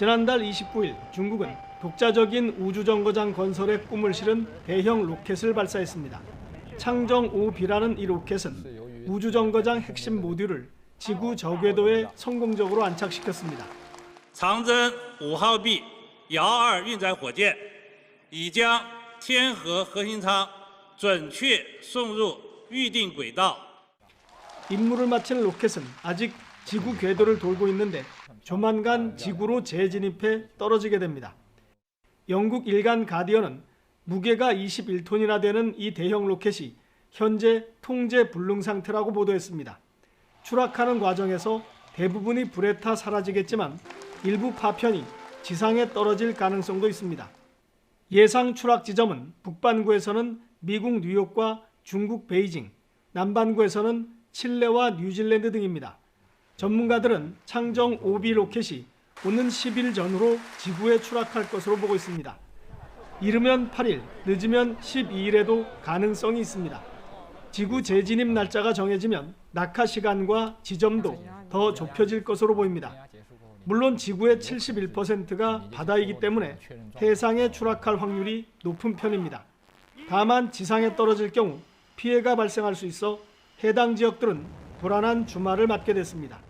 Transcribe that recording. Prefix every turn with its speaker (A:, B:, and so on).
A: 지난달 29일 중국은 독자적인 우주정거장 건설의 꿈을 실은 대형 로켓을 발사했습니다. 창정 5B라는 이 로켓은 우주정거장 핵심 모듈을 지구 저궤도에 성공적으로 안착시켰습니다.
B: 长征五号 B 遥二运载火箭已将天河核心舱准确送入预定轨道。
A: 임무를 마친 로켓은 아직 지구 궤도를 돌고 있는데 조만간 지구로 재진입해 떨어지게 됩니다. 영국 일간 가디언은 무게가 21톤이나 되는 이 대형 로켓이 현재 통제 불능 상태라고 보도했습니다. 추락하는 과정에서 대부분이 불에 타 사라지겠지만 일부 파편이 지상에 떨어질 가능성도 있습니다. 예상 추락 지점은 북반구에서는 미국 뉴욕과 중국 베이징, 남반구에서는 칠레와 뉴질랜드 등입니다. 전문가들은 창정 5B 로켓이 오는 10일 전후로 지구에 추락할 것으로 보고 있습니다. 이르면 8일, 늦으면 12일에도 가능성이 있습니다. 지구 재진입 날짜가 정해지면 낙하 시간과 지점도 더 좁혀질 것으로 보입니다. 물론 지구의 71%가 바다이기 때문에 해상에 추락할 확률이 높은 편입니다. 다만 지상에 떨어질 경우 피해가 발생할 수 있어 해당 지역들은 불안한 주말을 맞게 됐습니다.